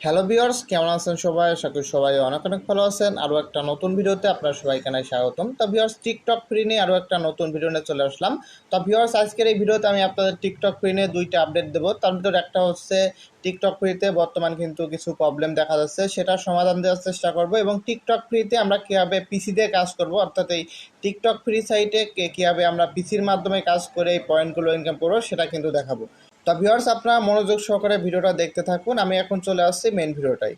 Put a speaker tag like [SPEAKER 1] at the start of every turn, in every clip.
[SPEAKER 1] Hello বিয়ার্স কেমন আছেন সবাই? আশা করি সবাই অনেক অনেক ভালো আছেন। আরও একটা নতুন ভিডিওতে আপনার সবাই এখানে স্বাগতম। তো ভিউয়ার্স টিকটক ফ্রি নিয়ে আরও একটা নতুন ভিডিও নিয়ে চলে আসলাম। তো ভিউয়ার্স আজকের এই ভিডিওতে আমি আপনাদের টিকটক ফ্রি নিয়ে দুইটা আপডেট দেবো। তার ভিতরে একটা হচ্ছে টিকটক ফ্রিতে বর্তমান কিন্তু কিছু প্রবলেম দেখা যাচ্ছে। সেটা সমাধান দেওয়ার চেষ্টা করব এবং টিকটক ফ্রিতে আমরা কীভাবে পিসি দিয়ে কাজ করব, অর্থাৎ এই টিকটক ফ্রি সাইটে কীভাবে আমরা পিসির মাধ্যমে কাজ করে এই পয়েন্টগুলো ইনকাম করব, সেটা কিন্তু দেখাবো। তা ভিউয়ার্স আপনারা মনোযোগ সহকারে ভিডিওটা দেখতে থাকুন। আমি এখন চলে আসছি মেন ভিডিওটাই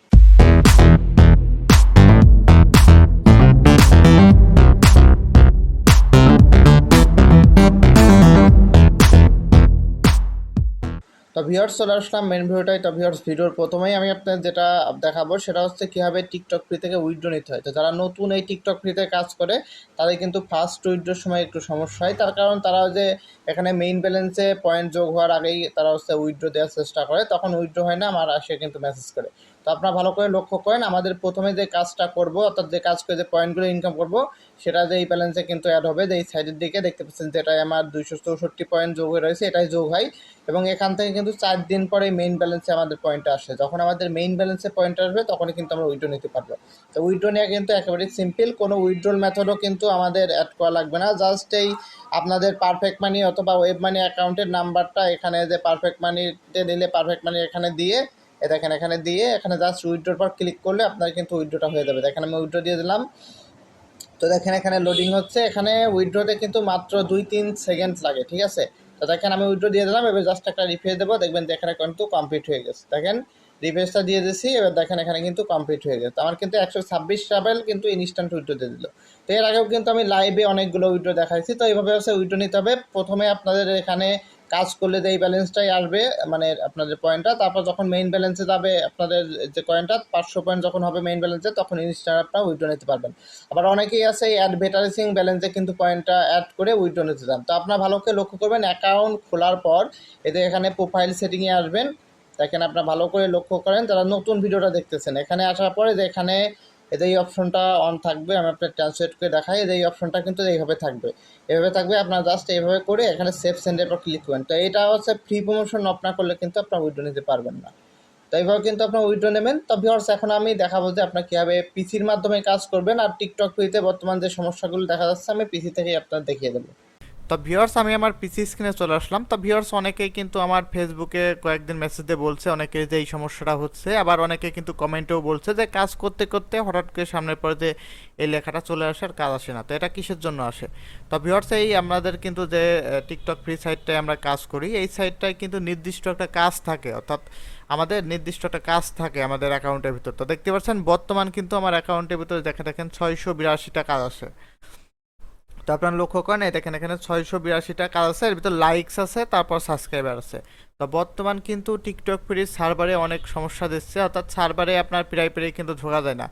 [SPEAKER 1] ভিউয়ার্স চলে আসলাম মেন ভিডিওটাই তো ভিউয়ার্স ভিডিওর প্রথমেই আমি আপনার যেটা দেখাবো, সেটা হচ্ছে কীভাবে টিকটক ফ্রি থেকে উইড্রো নিতে হয়। তো যারা নতুন এই টিকটক ফ্রিতে কাজ করে, তাদের কিন্তু ফার্স্ট উইড্রোর সময় একটু সমস্যা হয়। তার কারণ তারা যে এখানে মেইন ব্যালেন্সে পয়েন্ট যোগ হওয়ার আগেই তারা হচ্ছে উইড্রো দেওয়ার চেষ্টা করে। তখন উইড্রো হয় না, আমার আসে কিন্তু মেসেজ করে। তো আপনারা ভালো করে লক্ষ্য করেন, আমাদের প্রথমে যে কাজটা করব, অর্থাৎ যে কাজ করে যে পয়েন্টগুলো ইনকাম করব, সেটা যে এই ব্যালেন্সে কিন্তু অ্যাড হবে, যে এই সাইডের দিকে দেখতে পাচ্ছেন যেটাই আমার দুইশো চৌষট্টি পয়েন্ট যোগ হয়ে রয়েছে, এটাই যোগ হয়। এবং এখান থেকে কিন্তু চার দিন পরে মেইন ব্যালেন্সে আমাদের পয়েন্ট আসে। যখন আমাদের মেইন ব্যালেন্সে পয়েন্ট আসবে, তখনই কিন্তু আমরা উইড্রো নিতে পারব। তো উইড্রো নেওয়া কিন্তু একেবারেই সিম্পল কোনো উইড্রোল মেথডও কিন্তু আমাদের অ্যাড করা লাগবে না। জাস্ট এই আপনাদের পারফেক্ট মানি অথবা ওয়েব মানি অ্যাকাউন্টের নাম্বারটা এখানে যে পারফেক্ট মানিতে নিলে পারফেক্ট মানি এখানে দিয়ে দেখেন, এখানে দিয়ে এখানে জাস্ট উইড্রোর পর ক্লিক করলে আপনার কিন্তু উইড্রোটা হয়ে যাবে। দেখেন, আমি উইড্রো দিয়ে দিলাম। তো দেখেন, এখানে লোডিং হচ্ছে। এখানে উইড্রোতে কিন্তু মাত্র দুই তিন সেকেন্ড লাগে, ঠিক আছে? তো দেখেন, আমি উইড্রো দিয়ে দিলাম। এবার জাস্ট একটা রিফ্রেশ দেবো। দেখবেন এখানে কিন্তু কমপ্লিট হয়ে গেছে। দেখেন রিফ্রেশটা দিয়ে দিয়েছি এবার দেখেন, এখানে কিন্তু কমপ্লিট হয়ে গেছে। আমার কিন্তু একশো ছাব্বিশ ট্রাভেল কিন্তু ইনস্ট্যান্ট উইড্রো দিয়ে দিল। তো এর আগেও কিন্তু আমি লাইভে অনেকগুলো উইড্রো দেখাইছি। তো এইভাবে হচ্ছে উইড্রো নিতে হবে। প্রথমে আপনাদের এখানে কাজ করলে যে এই ব্যালেন্সটাই আসবে মানে আপনাদের পয়েন্টটা তারপর যখন মেইন ব্যালেন্সে যাবে আপনাদের যে কয়েনটা পাঁচশো পয়েন্ট যখন হবে মেইন ব্যালেন্সে তখন ইনস্ট্যান্ট আপনারা উইড্রো নিতে পারবেন। আবার অনেকেই আছে অ্যাডভার্টাইজিং ব্যালেন্সে কিন্তু পয়েন্টটা অ্যাড করে উইড্রো নিতে চান। তো আপনারা ভালো করে লক্ষ্য করবেন অ্যাকাউন্ট খোলার পর এতে এখানে প্রোফাইল সেটিংয়ে আসবেন। দেখেন আপনারা ভালো করে লক্ষ্য করেন, যারা নতুন ভিডিওটা দেখতেছেন, এখানে আসার পরে যে এখানে এতে এই অপশনটা অন থাকবে, আমি আপনার ট্রান্সলেট করে দেখাই যে এই অপশনটা কিন্তু এইভাবে থাকবে। এভাবে থাকবে, আপনার জাস্ট এইভাবে করে এখানে সেফ সেন্ডের পর ক্লিক করবেন। তো এটা হচ্ছে ফ্রি প্রমোশন আপনার করলে কিন্তু আপনার উইড্রো নিতে পারবেন না। তো এইভাবে কিন্তু আপনার উইড্রো নেবেন। তো ভিওর্স এখন আমি দেখাবো যে আপনার কীভাবে পিসির মাধ্যমে কাজ করবেন। আর টিকটক ফ্রিতে বর্তমান যে সমস্যাগুলো দেখা যাচ্ছে, আমি পিসি থেকেই আপনার দেখিয়ে দেবো।
[SPEAKER 2] তো ভিউয়ার্স আমি আমার পিসি স্ক্রিনে চলে আসলাম। তো ভিউয়ার্স অনেকেই কিন্তু আমার ফেসবুকে কয়েকদিন মেসেজ দিয়ে বলছে অনেকে যে এই সমস্যাটা হচ্ছে। আবার অনেকে কিন্তু কমেন্টেও বলছে যে, কাজ করতে করতে হঠাৎ করে সামনের পরে যে এই লেখাটা চলে আসে আর কাজ আসে না। তো এটা কিসের জন্য আসে? তো ভিউয়ার্স এই আমাদের কিন্তু যে টিকটক ফ্রি সাইটটায় আমরা কাজ করি, এই সাইটটায় কিন্তু নির্দিষ্ট একটা কাজ থাকে। অর্থাৎ আমাদের নির্দিষ্ট একটা কাজ থাকে আমাদের অ্যাকাউন্টের ভিতর। তো দেখতে পাচ্ছেন, বর্তমান কিন্তু আমার অ্যাকাউন্টের ভিতরে দেখা দেখেন ছয়শো বিরাশিটা কাজ আছে তো আপনার লক্ষ্য করেন এটা এখানে এখানে ছয়শো বিরাশিটা কাজ আছে, এর ভিতরে লাইকস আছে, তারপর সাবস্ক্রাইবার আছে। তো বর্তমান কিন্তু টিকটক ফ্রি সার্ভারে অনেক সমস্যা দিচ্ছে, অর্থাৎ সার্ভারে আপনার প্রায় প্রায় কিন্তু ঢোকা যায় না।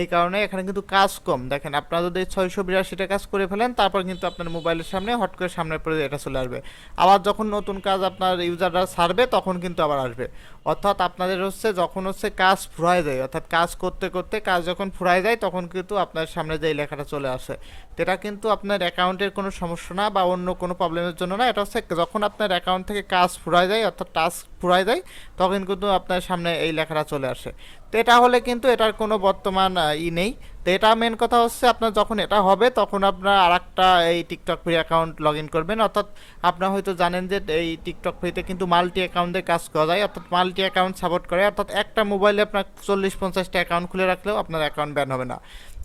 [SPEAKER 2] এই কারণে এখানে কিন্তু কাজ কম। দেখেন, আপনারা যদি ছয়শো বিরাশিটা কাজ করে ফেলেন, তারপর কিন্তু আপনার মোবাইলের সামনে হট করে সামনে পরে এটা চলে আসবে। আবার যখন নতুন কাজ আপনার ইউজাররা ছাড়বে, তখন কিন্তু আবার আসবে। অর্থাৎ আপনাদের হচ্ছে, যখন হচ্ছে কাজ ফুরায় যায়, অর্থাৎ কাজ করতে করতে কাজ যখন ফুরায় যায়, তখন কিন্তু আপনার সামনে যে লেখাটা চলে আসে এটা কিন্তু আপনার অ্যাকাউন্টের কোনো সমস্যা না বা অন্য কোনো প্রবলেমের জন্য না। এটা হচ্ছে, যখন আপনার অ্যাকাউন্ট থেকে কাজ ফুরায় যায়, অর্থাৎ টাস্ক ফুরায় যায় তখন কিন্তু আপনার সামনে এই লেখাটা চলে আসে। তো এটা হলে কিন্তু এটার কোনো বর্তমান ই নেই। তো এটা মেন কথা হচ্ছে আপনার যখন এটা হবে, তখন আপনার আর একটা এই TikTok free account log in করবেন। অর্থাৎ আপনার হয়তো জানেন যে এই টিকটক ফ্রিতে কিন্তু মাল্টি অ্যাকাউন্টে কাজ করা যায়। অর্থাৎ মাল্টি অ্যাকাউন্ট সাপোর্ট করে। অর্থাৎ একটা মোবাইলে আপনার চল্লিশ পঞ্চাশটা অ্যাকাউন্ট খুলে রাখলেও আপনার অ্যাকাউন্ট ব্যান হবে না।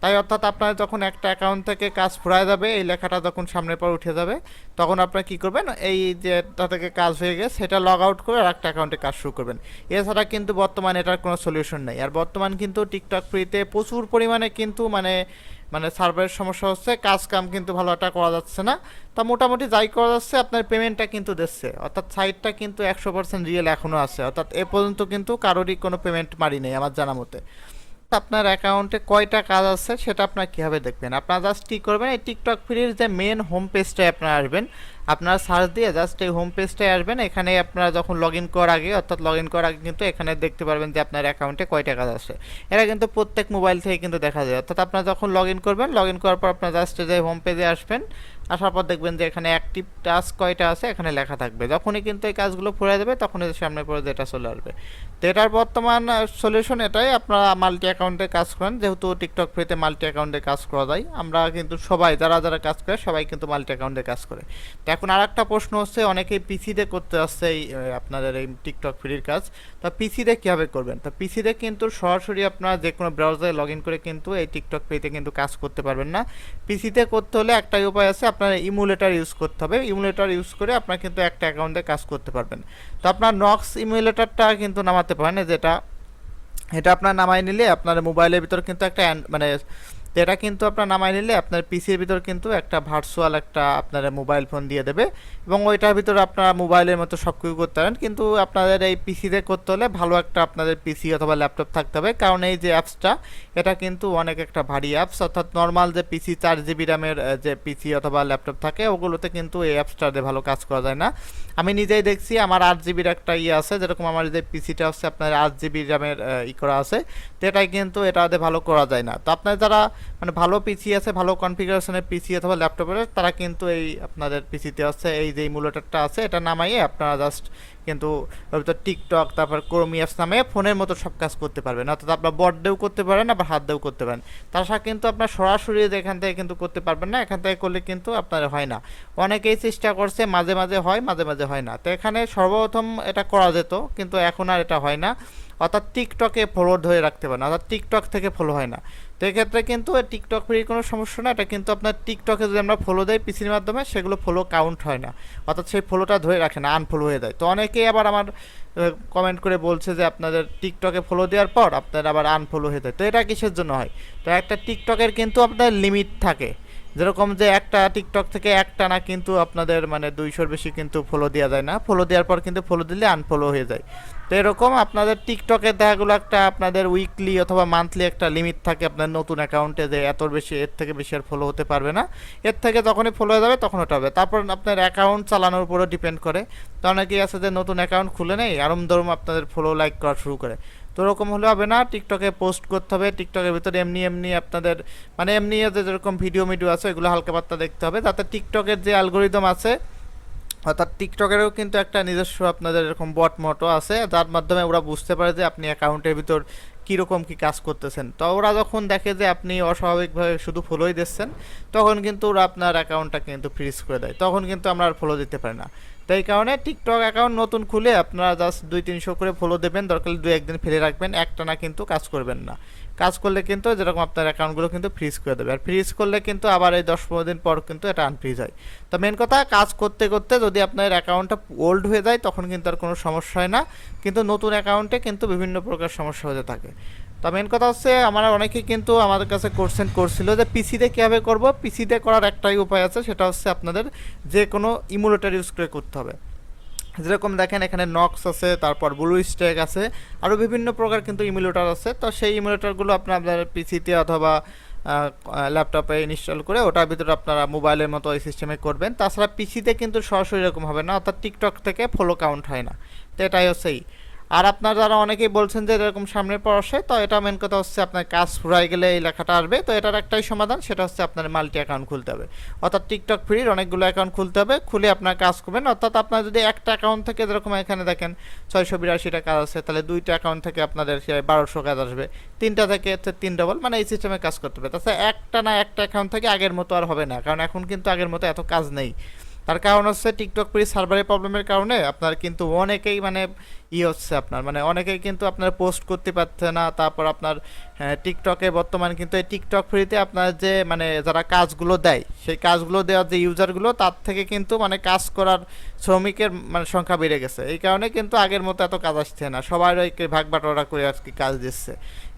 [SPEAKER 2] তাই অর্থাৎ আপনার যখন একটা অ্যাকাউন্ট থেকে কাজ ফুরায় যাবে, এই লেখাটা যখন সামনের পর উঠে যাবে, তখন আপনার কি করবেন? এই যেটা থেকে কাজ হয়ে গেছে, সেটা লগ আউট করে আর একটা অ্যাকাউন্টে কাজ শুরু করবেন। এছাড়া কিন্তু বর্তমানে এটার কোনো সলিউশন নেই। আর বর্তমান কিন্তু টিকটক ফ্রিতে প্রচুর পরিমাণে কিন্তু মানে মানে সার্ভারের সমস্যা হচ্ছে, কাজ কাম কিন্তু ভালো একটা করা যাচ্ছে না। তা মোটামুটি যাই করা যাচ্ছে, আপনার পেমেন্টটা কিন্তু দিচ্ছে। অর্থাৎ সাইটটা কিন্তু একশো পার্সেন্ট রিয়েল এখনও আছে। অর্থাৎ এ পর্যন্ত কিন্তু কারোরই কোনো পেমেন্ট মারি নেই, আমার জানা মতে। আপনার অ্যাকাউন্টে কয়টা কাজ আছে সেটা আপনার কীভাবে দেখবেন? আপনার জাস্ট কী করবেন, এই টিকটক ফ্রির যে মেন হোম পেজটায় আপনারা আসবেন আপনারা সার্চ দিয়ে জাস্ট এই হোম পেজটায় আসবেন। এখানে আপনারা যখন লগ ইন করার আগে, অর্থাৎ লগ ইন করার আগে কিন্তু এখানে দেখতে পারবেন যে আপনার অ্যাকাউন্টে কয় টাকা আসছে এটা কিন্তু প্রত্যেক মোবাইল থেকে কিন্তু দেখা যায়। অর্থাৎ আপনারা যখন লগ ইন করবেন লগ ইন করার পর আপনার জাস্ট যে হোম পেজে আসবেন, আসার পর দেখবেন যে এখানে অ্যাক্টিভ টাস্ক কয়টা আছে, এখানে লেখা থাকবে। যখনই কিন্তু এই কাজগুলো ফুরে যাবে, তখনই সামনে পরে যেটা চলে আসবে। তো এটার বর্তমান সলিউশন এটাই। আপনারা মাল্টি অ্যাকাউন্টে কাজ করেন। যেহেতু টিকটক ফ্রিতে মাল্টি অ্যাকাউন্টে কাজ করা যায়, আমরা কিন্তু সবাই, যারা যারা কাজ করে, সবাই কিন্তু মাল্টি অ্যাকাউন্টে কাজ করে। এখন আর একটা প্রশ্ন হচ্ছে, অনেকেই পিসিতে করতে আসছে এই আপনাদের এই টিকটক ফ্রির কাজ। তো পিসিতে কীভাবে করবেন? তো পিসিতে কিন্তু সরাসরি আপনারা যে কোনো ব্রাউজারে লগ ইন করে কিন্তু এই টিকটক ফ্রিতে কিন্তু কাজ করতে পারবেন না। পিসিতে করতে হলে একটাই উপায় আছে, আপনার ইমুলেটার ইউজ করতে হবে। ইমুলেটার ইউজ করে আপনার কিন্তু একটা অ্যাকাউন্টে কাজ করতে পারবেন। তো আপনার নক্স ইমুলেটারটা কিন্তু নামাতে পারেন যেটা, এটা আপনার নামাই নিলে আপনার মোবাইলের ভিতর কিন্তু একটা মানে তো এটা কিন্তু আপনার নামাই নিলে আপনার পিসির ভিতর কিন্তু একটা ভার্চুয়াল একটা আপনার মোবাইল ফোন দিয়ে দেবে এবং ওইটার ভিতরে আপনারা মোবাইলের মতো সব কিছু করতে পারেন। কিন্তু আপনাদের এই পিসিতে করতে হলে ভালো একটা আপনাদের পিসি অথবা ল্যাপটপ থাকতে হবে। কারণ এই যে অ্যাপসটা এটা কিন্তু অনেক একটা ভারী অ্যাপস অর্থাৎ নর্মাল যে পিসি চার জিবি র্যামের যে পিসি অথবা ল্যাপটপ থাকে, ওগুলোতে কিন্তু এই অ্যাপসটা দিয়ে ভালো কাজ করা যায় না। আমি নিজেই দেখছি, আমার আট জিবির একটা ইয়ে আছে, যেরকম আমার যে পিসিটা হচ্ছে আপনার আট জিবি র্যামের ই করা আছে। তো এটাই কিন্তু এটাতে ভালো করা যায় না। তো আপনার যারা মানে ভালো পিসি আছে, ভালো কনফিগারেশনের পিসি অথবা ল্যাপটপের তারা কিন্তু এই আপনাদের পিসিতে আছে, এই যে ইমুলেটরটা আছে, এটা নামাইয়ে আপনারা জাস্ট কিন্তু টিকটক তারপর ক্রোমি অ্যাপস নামে ফোনের মতো সব কাজ করতে পারবেন। অর্থাৎ আপনার দিয়েও করতে পারেন, আবার হাত দিয়েও করতে পারেন। তাছাড়া কিন্তু আপনার সরাসরি এখান থেকে কিন্তু করতে পারবেন না, এখান থেকে করলে কিন্তু আপনার হয় না। অনেকেই চেষ্টা করছে, মাঝে মাঝে হয়, মাঝে মাঝে হয় না। তো এখানে সর্বপ্রথম এটা করা যেত, কিন্তু এখন আর এটা হয় না। অর্থাৎ টিকটকে ফলো ধরে রাখতে পারেন, অর্থাৎ টিকটক থেকে ফলো হয় না। তো এক্ষেত্রে কিন্তু টিকটক ফ্রির কোনো সমস্যা না, এটা কিন্তু আপনার টিকটকে যদি আমরা ফলো দেয় পিসির মাধ্যমে, সেগুলো ফলো কাউন্ট হয় না। অর্থাৎ সেই ফলোটা ধরে রাখে না আনফলো হয়ে যায়। তো অনেকেই আবার আমার কমেন্ট করে বলছে যে আপনাদের টিকটকে ফলো দেওয়ার পর আপনার আবার আনফলো হয়ে যায়। তো এটা কিসের জন্য হয়? তো একটা টিকটকের কিন্তু আপনার লিমিট থাকে। যেরকম যে একটা টিকটক থেকে একটা না কিন্তু আপনাদের মানে দুইশোর বেশি কিন্তু ফলো দেওয়া যায় না। ফলো দেওয়ার পর কিন্তু ফলো দিলে আনফলো হয়ে যায়। তো এরকম আপনাদের টিকটকের দেখাগুলো একটা আপনাদের উইকলি অথবা মান্থলি একটা লিমিট থাকে আপনার নতুন অ্যাকাউন্টে যে এত বেশি, এর থেকে বেশি আর ফলো হতে পারবে না। এর থেকে যখনই ফলো হয়ে যাবে, তখন ওটা হবে। তারপর আপনার অ্যাকাউন্ট চালানোর উপরও ডিপেন্ড করে। তো অনেকেই আছে যে নতুন অ্যাকাউন্ট খুলে নেই আরম ধরুম আপনাদের ফলো লাইক করা শুরু করে। তো ওরকম হলে হবে না টিকটকে পোস্ট করতে হবে টিকটকের ভিতরে এমনি এমনি আপনাদের মানে এমনি যেরকম ভিডিও মিডিও আছে, ওইগুলো হালকা পাত্তা দেখতে হবে তাতে টিকটকের যে অ্যালগোরিদম আছে, অর্থাৎ টিকটকেরও কিন্তু একটা নিজস্ব আপনাদের এরকম বট মটো আছে, যার মাধ্যমে ওরা বুঝতে পারে যে আপনি অ্যাকাউন্টের ভিতর কীরকম কী কাজ করতেছেন। তো ওরা যখন দেখে যে আপনি অস্বাভাবিকভাবে শুধু ফলোই দিচ্ছেন, তখন কিন্তু ওরা আপনার অ্যাকাউন্টটা কিন্তু ফ্রিজ করে দেয়, তখন কিন্তু আমরা আর ফলো দিতে পারি না। তো এই কারণে টিকটক অ্যাকাউন্ট নতুন খুলে আপনারা জাস্ট দুই, তিনশো করে ফলো দেবেন। দরকার দুই, একদিন ফেলে রাখবেন। একটা না কিন্তু কাজ করবেন না। কাজ করলে কিন্তু যেরকম আপনার অ্যাকাউন্টগুলো কিন্তু ফ্রিজ করে দেবে। আর ফ্রিজ করলে কিন্তু আবার এই দশ, পনেরো দিন পর কিন্তু এটা আনফ্রিজ হয়। তো মেন কথা, কাজ করতে করতে যদি আপনার অ্যাকাউন্টটা ওল্ড হয়ে যায়, তখন কিন্তু আর কোনো সমস্যা হয় না। কিন্তু নতুন অ্যাকাউন্টে কিন্তু বিভিন্ন প্রকার সমস্যা হতে থাকে। তো মেন কথা হচ্ছে আমরা অনেকে কিন্তু আমাদের কাছে কোশ্চেন করছিল যে পিসিতে কীভাবে করব? পিসিতে করার একটাই উপায় আছে, সেটা হচ্ছে আপনাদের যে কোনো ইমুলেটার ইউজ করে করতে হবে। যেরকম দেখেন এখানে নক্স আছে, তারপর ব্লু স্ট্যাক আছে আরও বিভিন্ন প্রকার কিন্তু ইমুলেটর আছে। তো সেই ইমুলেটরগুলো আপনার আপনার পিসিতে অথবা ল্যাপটপে ইনস্টল করে ওটার ভিতরে আপনারা মোবাইলের মতো ওই সিস্টেমে করবেন। তাছাড়া পিসিতে কিন্তু সরাসরি এরকম হবে না, অর্থাৎ টিকটক থেকে ফলো কাউন্ট হয় না। তো এটাই হচ্ছেই আর আপনার যারা অনেকেই বলছেন যে এরকম সামনের পর আসে তো এটা মেন কথা হচ্ছে আপনার কাজ ফুরাই গেলে এই লেখাটা আসবে। তো এটার একটাই সমাধান, সেটা হচ্ছে আপনার মাল্টি অ্যাকাউন্ট খুলতে হবে। অর্থাৎ টিকটক ফ্রির অনেকগুলো অ্যাকাউন্ট খুলতে হবে, খুলে আপনার কাজ করবেন। অর্থাৎ আপনার যদি একটা অ্যাকাউন্ট থেকে যেরকম এখানে দেখেন ছয়শো বিরাশিটা কাজ আছে, তাহলে দুইটা অ্যাকাউন্ট থেকে আপনাদের বারোশো কাজ আসবে। তিনটা থেকে তিন ডবল মানে এই সিস্টেমে কাজ করতে হবে। তাছাড়া একটা না একটা অ্যাকাউন্ট থেকে আগের মতো আর হবে না, কারণ এখন কিন্তু আগের মতো এত কাজ নেই। তার কারণ হচ্ছে টিকটক ফ্রি সার্ভারের প্রবলেমের কারণে আপনার কিন্তু অনেকেই মানে ই হচ্ছে আপনার। মানে অনেকেই কিন্তু আপনার পোস্ট করতে পারছে না তারপর আপনার হ্যাঁ, টিকটকে বর্তমান কিন্তু এই টিকটক ফ্রিতে আপনার যে মানে যারা কাজগুলো দেয় সেই কাজগুলো দেওয়ার যে ইউজারগুলো তার থেকে কিন্তু মানে কাজ করার শ্রমিকের মানে সংখ্যা বেড়ে গেছে। এই কারণে কিন্তু আগের মতো এত কাজ আসছে না। সবাই ওই ভাগ বাটোয়ারা করে আর কি কাজ দিচ্ছে।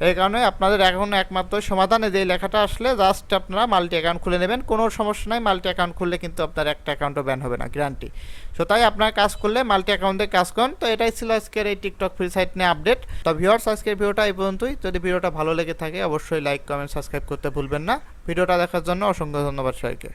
[SPEAKER 2] এই কারণে আপনাদের এখন একমাত্র সমাধানে যে লেখাটা আসলে জাস্ট আপনারা মাল্টি অ্যাকাউন্ট খুলে নেবেন। কোনো সমস্যা নাই মাল্টি অ্যাকাউন্ট খুললে কিন্তু আপনার একটা অ্যাকাউন্টও ব্যান হবে না গ্যারান্টি সো তাই আপনার কাজ করলে মাল্টি অ্যাকাউন্টে কাজ করুন। তো এটাই ছিল আজকের এই টিকটক ফ্রি সাইট নিয়ে আপডেট। তো ভিউয়ার্স, আজকের ভিডিওটা এই পর্যন্তই। যদি ভিডিওটা ভালো লেগে থাকে, অবশ্যই লাইক, কমেন্ট, সাবস্ক্রাইব করতে ভুলবেন না। ভিডিওটা দেখার জন্য অসংখ্য ধন্যবাদ সবাইকে।